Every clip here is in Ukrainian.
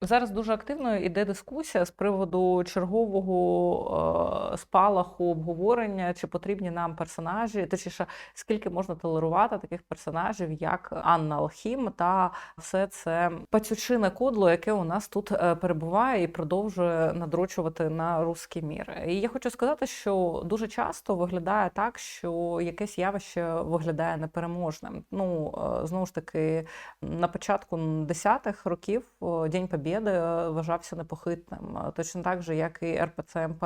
Зараз дуже активно йде дискусія з приводу чергового е, спалаху обговорення, чи потрібні нам персонажі, точніше, скільки можна толерувати таких персонажів, як Анна Алхім, та все це пацючине кодло, яке у нас тут е, перебуває і продовжує надрочувати на русський мір. І я хочу сказати, що дуже часто виглядає так, що якесь явище виглядає непереможним. Ну е, знову ж таки, на початку 10-х років День Побєди е, вважався непохитним, е, точно так же, як і РПЦ МП.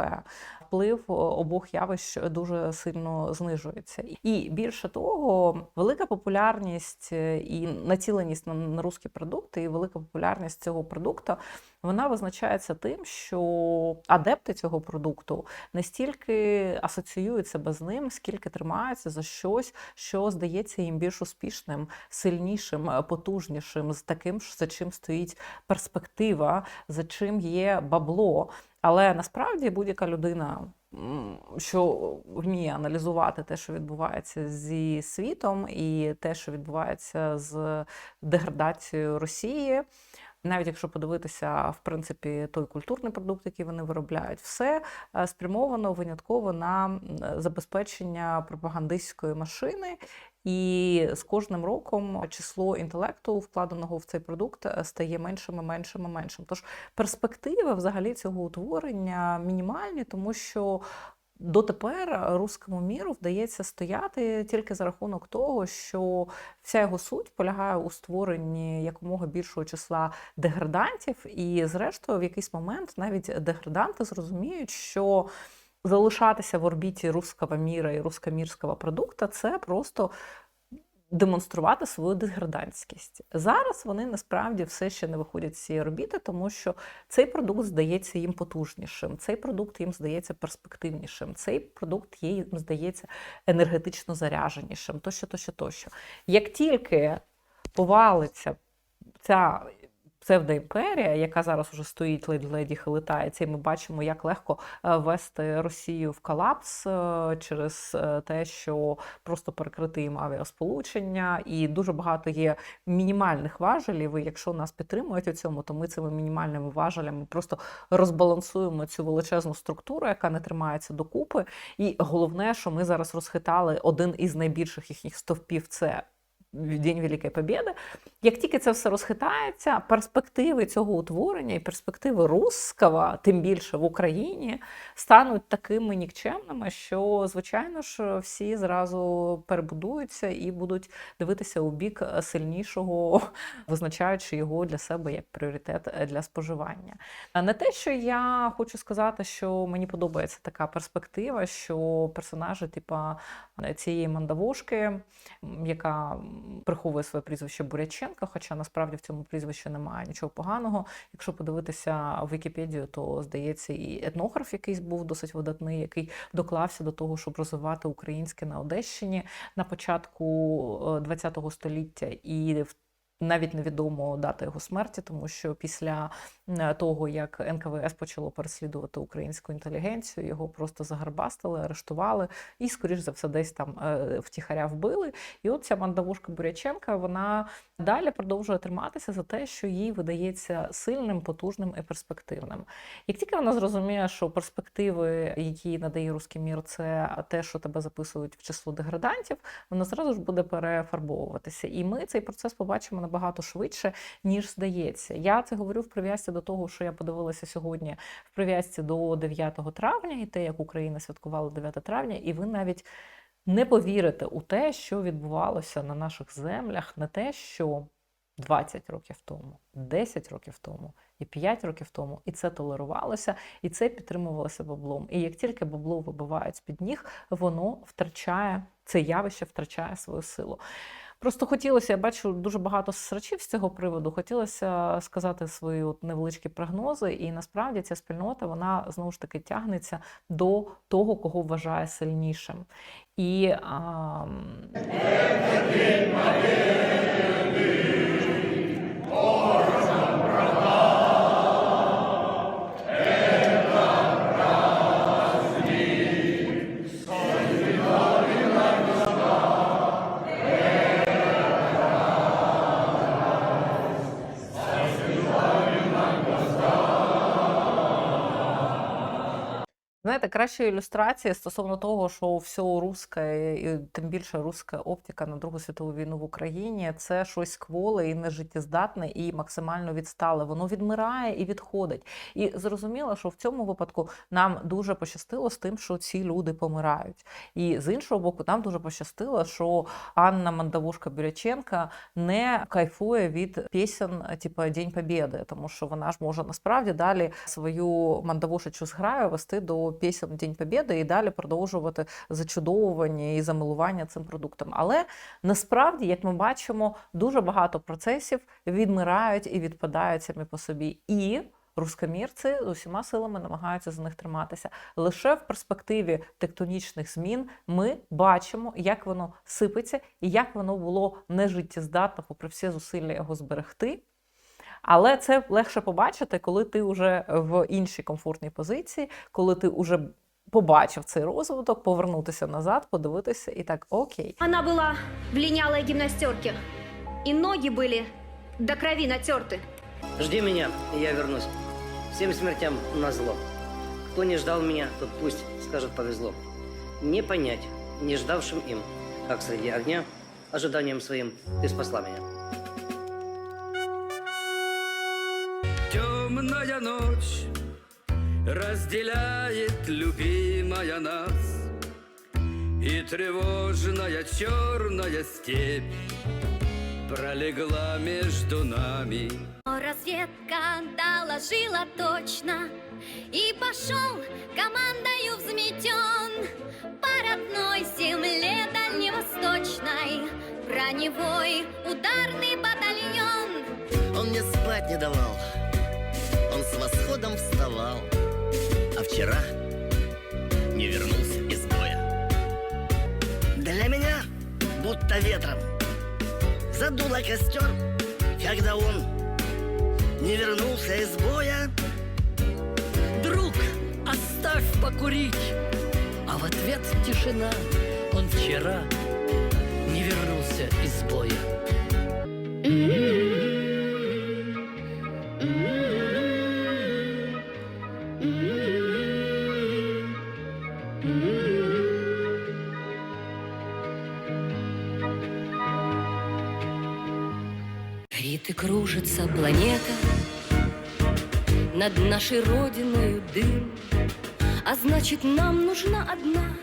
Вплив обох явищ дуже сильно знижується. І більше того, велика популярність е, і націленість на, на русські продукти, і велика популярність цього продукту. Вона визначається тим, що адепти цього продукту не стільки асоціюють себе з ним, скільки тримаються за щось, що здається їм більш успішним, сильнішим, е, потужнішим, з таким, за чим стоїть перспектива, за чим є бабло. Але насправді будь-яка людина, що вміє аналізувати те, що відбувається зі світом, і те, що відбувається з деградацією Росії. Навіть якщо подивитися, в принципі, той культурний продукт, який вони виробляють, все е, спрямовано винятково на забезпечення пропагандистської машини. І з кожним роком число інтелекту, вкладеного в цей продукт, е, стає меншим, і меншим, і меншим. Тож перспективи взагалі цього утворення мінімальні, тому що дотепер руському міру вдається стояти тільки за рахунок того, що вся його суть полягає у створенні якомога більшого числа деградантів, і, зрештою, в якийсь момент навіть деграданти зрозуміють, що залишатися в орбіті руского міра і рускомірського продукта це просто демонструвати свою деградантськість. Зараз вони насправді все ще не виходять з цієї робіти, тому що цей продукт здається їм потужнішим, цей продукт їм здається перспективнішим, цей продукт їм здається енергетично заряженішим, тощо, тощо, тощо. Як тільки повалиться ця псевдоімперія, яка зараз уже стоїть ледь-леді хилитається, і ми бачимо, як легко е, ввести Росію в колапс е, через е, те, що просто перекрити їм авіасполучення, і дуже багато є мінімальних важелів. І якщо нас підтримують у цьому, то ми цими мінімальними важелями просто розбалансуємо цю величезну структуру, яка не тримається докупи. І головне, що ми зараз розхитали один із найбільших їхніх стовпів це. День Великої Побєди. Як тільки це все розхитається, перспективи цього утворення і перспективи русского, тим більше в Україні, стануть такими нікчемними, що, звичайно ж, всі зразу перебудуються і будуть дивитися у бік сильнішого, визначаючи його для себе як пріоритет для споживання. Не те, що я хочу сказати, що мені подобається така перспектива, що персонажі, типа цієї мандавошки, яка приховує своє прізвище Буряченка, хоча насправді в цьому прізвищі немає нічого поганого. Якщо подивитися в Вікіпедію, то здається, і етнограф якийсь був досить видатний, який доклався до того, щоб розвивати українське на Одещині на початку ХХ століття і в навіть невідомо дата його смерті, тому що після того, як НКВС почало переслідувати українську інтелігенцію, його просто загарбастили, арештували і, скоріш за все, десь там е, втіхаря вбили. І от ця мандавушка Буряченка вона далі продовжує триматися за те, що їй видається сильним, потужним і перспективним. Як тільки вона зрозуміє, що перспективи, які надає руський мір, це те, що тебе записують в число деградантів, вона зразу ж буде перефарбовуватися. І ми цей процес побачимо набагато швидше, ніж здається. Я це говорю в прив'язці до того, що я подивилася сьогодні в прив'язці до 9 травня, і те, як Україна святкувала 9 травня, і ви навіть не повірите у те, що відбувалося на наших землях, не те, що 20 років тому, 10 років тому і 5 років тому, і це толерувалося, і це підтримувалося баблом. І як тільки бабло вибивають з-під ніг, воно втрачає це явище, втрачає свою силу. Просто хотілося, я бачу дуже багато срачів з цього приводу. Хотілося сказати свої от невеличкі прогнози, і насправді ця спільнота вона знову ж таки тягнеться до того, кого вважає сильнішим. І а, Знаєте, кращої ілюстрації стосовно того, що все русське, і тим більше руська оптика на Другу світову війну в Україні, це щось кволе і нежиттєздатне, і максимально відстале. Воно відмирає і відходить. І зрозуміло, що в цьому випадку нам дуже пощастило з тим, що ці люди помирають. І з іншого боку, нам дуже пощастило, що Анна Мандавушка Біряченка не кайфує від пісень, типу День Побєди, тому що вона ж може насправді далі свою мандавушечу зграю вести до пісень День Побєди і далі продовжувати зачудовування і замилування цим продуктом. Але насправді, як ми бачимо, дуже багато процесів відмирають і відпадають самі по собі. І рускомірці з усіма силами намагаються за них триматися. Лише в перспективі тектонічних змін ми бачимо, як воно сипеться і як воно було нежиттєздатно, попри всі зусилля його зберегти. Але це легше побачити, коли ти вже в іншій комфортній позиції, коли ти вже побачив цей розвиток, повернутися назад, подивитися і так окей. Она была в линялой гимнастерке, и ноги были до крови натерты. Жди меня, и я вернусь. Всем смертям на зло. Кто не ждал меня, тот пусть скажет повезло. Не понять, не ждавшим им, как среди огня, ожиданием своим ты спасла меня. Ночь разделяет любимая нас. И тревожная черная степь пролегла между нами. Разведка доложила точно, и пошел командою взметен по родной земле дальневосточной. Броневой ударный батальон. Он мне спать не давал, он с восходом вставал, а вчера не вернулся из боя. Для меня будто ветром задуло костер, когда он не вернулся из боя. Друг, оставь покурить. А в ответ тишина. Он вчера не вернулся из боя. Горит и кружится планета Над нашей родиной дым. А значит, нам нужна одна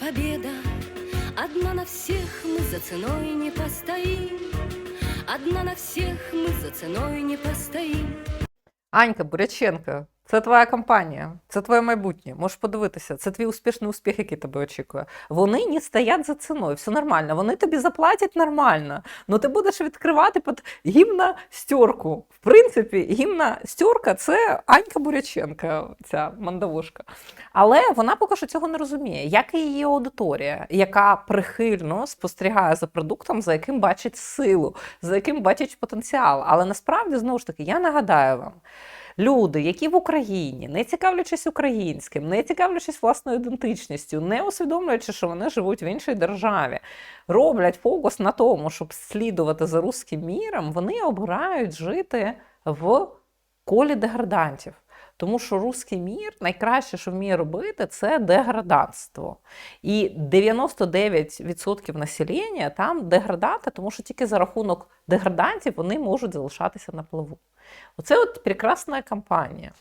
победа. Одна на всех мы за ценой не постоим. Одна на всех мы за ценой не постоим. Анька Буряченко, це твоя компанія, це твоє майбутнє. Можеш подивитися, це твій успішний успіх, який тебе очікує. Вони не стоять за ціною, все нормально. Вони тобі заплатять нормально. Ну ти будеш відкривати під гімна стьорку. В принципі, гімна стьорка це Анька Буряченка, ця мандавушка. Але вона поки що цього не розуміє, як і її аудиторія, яка прихильно спостерігає за продуктом, за яким бачить силу, за яким бачить потенціал. Але насправді, знову ж таки, я нагадаю вам. Люди, які в Україні, не цікавлячись українським, не цікавлячись власною ідентичністю, не усвідомлюючи, що вони живуть в іншій державі, роблять фокус на тому, щоб слідувати за руським міром, вони обирають жити в колі деградантів. Тому що русський мір найкраще, що вміє робити, це деграданство. І 99% населення там деграданти, тому що тільки за рахунок деградантів вони можуть залишатися на плаву. Оце от прекрасна кампанія,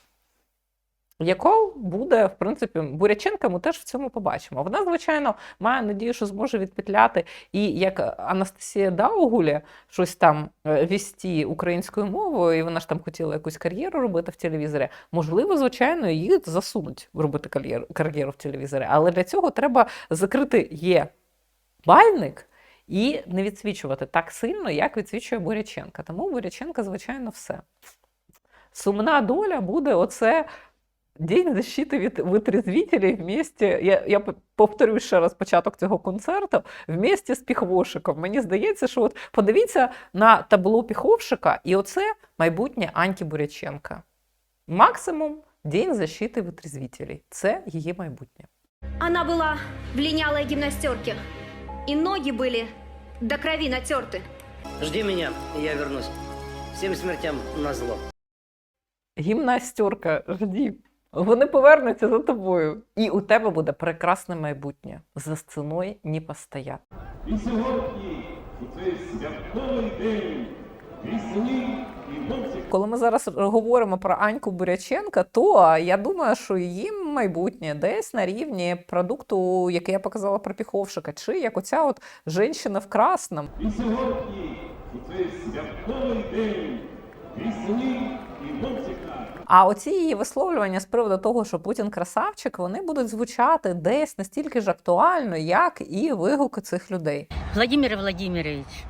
яку буде, в принципі, Буряченка ми теж в цьому побачимо. Вона, звичайно, має надію, що зможе відпетляти і як Анастасія Даугуля щось там е, вісті українською мовою, і вона ж там хотіла якусь кар'єру робити в телевізорі. Можливо, звичайно, її засунуть робити кар'єру в телевізорі, але для цього треба закрити є бальник. І не відсвічувати так сильно, як відсвічує Буряченка. Тому Буряченка, звичайно, все. Сумна доля буде оце День защити від витрезвителей вместе, я, я п- повторюю ще раз початок цього концерту, вместе з Піхвошиком. Мені здається, що от подивіться на табло Піховшика, і оце майбутнє Аньки Буряченка. Максимум День защити витрезвителей. Це її майбутнє. Она была в линялой гимнастерке, и ноги были до крови натерты. Жди меня, и я вернусь. Всем смертям на зло. Гімнастерка, жді. Вони повернуться за тобою, і у тебе буде прекрасне майбутнє. За стіною не постоять. І сьогодні, у цей святковий день, пісні. Коли ми зараз говоримо про Аньку Буряченка, то я думаю, що її майбутнє десь на рівні продукту, який я показала про Піховшика, чи як оця от жінка в красному. І сьогодні, у цей святковий день, пісні і музика. А оці її висловлювання з приводу того, що Путін красавчик, вони будуть звучати десь настільки ж актуально, як і вигуки цих людей. Владимир Владимирович,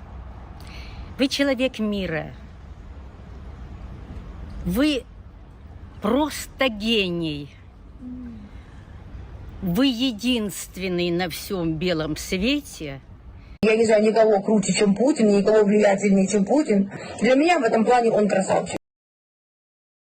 вы человек мира. Вы просто гений. Вы единственный на всем белом свете, Я не знаю никого круче, чем Путин, никого влиятельнее, чем Путин. Для меня в этом плане он красавчик.